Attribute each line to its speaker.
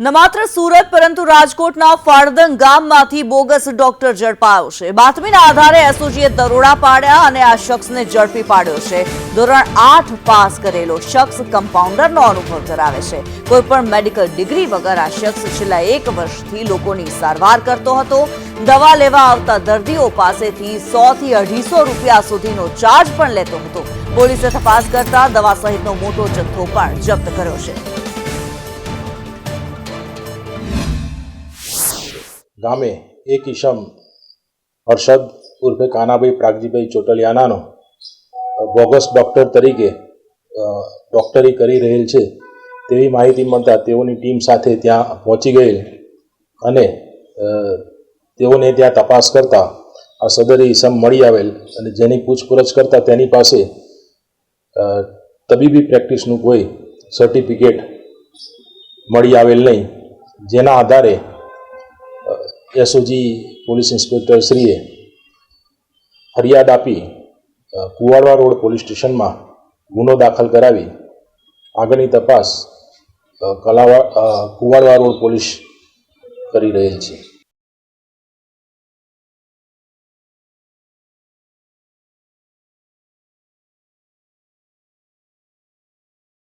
Speaker 1: ન માત્ર સુરત, પરંતુ રાજકોટના ફાળદંગ ગામમાંથી બોગસ ડોક્ટર ઝડપાયો છે. બાતમીના આધારે એસઓજીએ દરોડા પાડ્યા અને આ શખ્સને ઝડપી પાડ્યો છે. ધોરણ આઠ પાસ કરેલો શખ્સ કમ્પાઉન્ડરનો અનુભવ ધરાવે છે. કોઈપણ મેડિકલ ડિગ્રી વગર આ શખ્સ છેલ્લા એક વર્ષથી લોકોની સારવાર કરતો હતો. દવા લેવા આવતા દર્દીઓ પાસેથી સો થી અઢીસો રૂપિયા સુધીનો ચાર્જ પણ લેતો હતો. પોલીસે તપાસ કરતા દવા સહિતનો મોટો જથ્થો પણ જપ્ત કર્યો છે.
Speaker 2: ગામે એક ઈસમ હર્ષદ ઉર્ફે કાનાભાઈ પ્રાગજીભાઈ ચોટલિયાનાનો બોગસ ડૉક્ટર તરીકે ડૉક્ટરી કરી રહેલ છે. તેવી માહિતી મળતા તેઓની ટીમ સાથે ત્યાં પહોંચી ગયેલ અને તેઓને ત્યાં તપાસ કરતા આ સદરી ઈસમ મળી આવેલ અને જેની પૂછપરછ કરતાં તેની પાસે તબીબી પ્રેક્ટિસનું કોઈ સર્ટિફિકેટ મળી આવેલ નહીં. જેના આધારે એસઓજી પોલીસ ઇન્સ્પેક્ટર શ્રીએ ફરિયાદ આપી કુવાડવા રોડ પોલીસ સ્ટેશનમાં ગુનો દાખલ કરાવી. આગળની તપાસ કલાવા કુવાડવા રોડ પોલીસ કરી રહેલ છે.